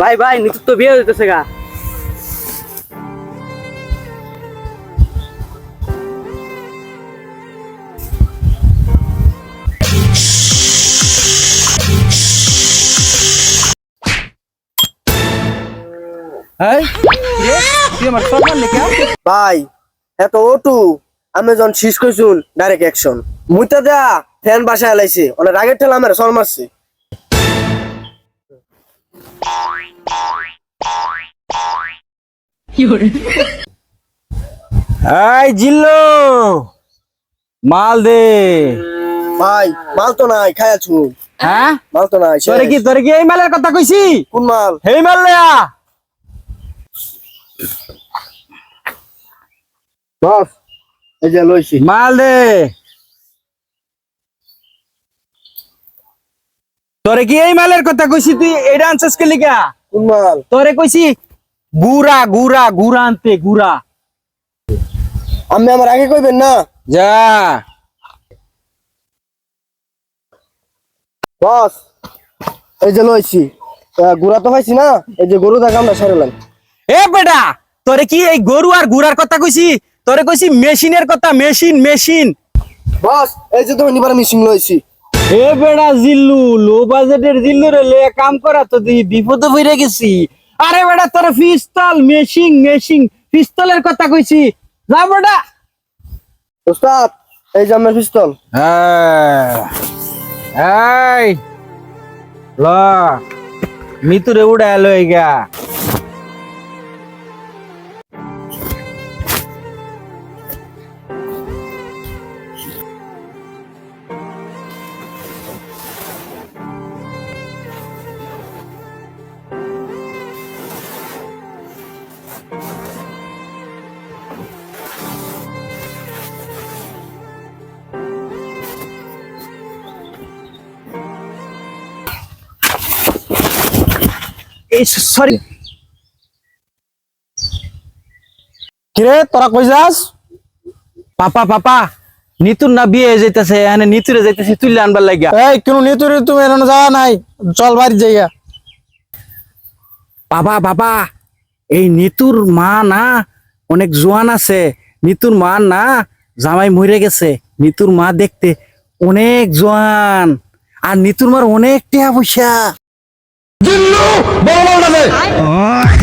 ভাই ভাই নিতুর তো বিয়ে হইতেছে গা। ভাই এত ওটু আমি যখন শীষ কইছুন ডাইরেক্ট অ্যাকশন মুইতা দেয়া ফ্যান বাসায় এলাইছে অনেক রাগের ঠেলা আমার সর মারছে। এই জিল্লো মাল দে। ভাই মাল তো নাই খাইয়াছু হ্যাঁ? মাল তো নাই তোরে কি তোরে কি এই মালের কথা কইছি? কোন মাল? এই মাল লেয়া। বস এই যে লইছি। মাল দে। তোরে কি এই মালের কথা কইছি তুই? এটা আনছিস কে লিগা? কোন মাল? তোরে কইছি গুড়া গুড়া গুড়া আনতে গুড়া। আমি আমার আগে কইবেন না? যা। বস এই যে লইছি। গুড়া তো পাইছি না? এই যে গরু দেখা আমরা সারলাম এ বেটা তোরে কি এই গরু আর গুড়ার কথা কইছি? তোরে কইছি মেশিনের কথা মেশিন মেশিন। বস এই যে তুমি নিবার মিশিং লইছি। এ বেড়া জিল্লু লো বাজেটের জিল্লু রে লে কাম করা তো তুই বিপদে পড়ে গেছি। আরে বেটা তোর পিস্তল মেশিন মেশিন পিস্তলের কথা কইছি। যা বেটা ওস্তাদ এই যে আমার পিস্তল। এই ল। মিতুরে উড়ায় লই গা সরি কিরে তোরা কই যাস? পাপা পাপা নিতুর না বিয়ে যাইতেছে এনে নিতুরে যাইতেছি তুই আনবার লাগিয়া। এই কেন নিতুরে তুমি এখানে যাওয়া নাই চল বাড়ি যাইয়া বাবা বাবা এই নিতুর মা না অনেক জোয়ান আছে। নিতুর মা না জামাই মরে গেছে। নিতুর মা দেখতে অনেক জোয়ান। আর নিতুর মার অনেক টাকা পয়সা। জিল্লু বড় বড়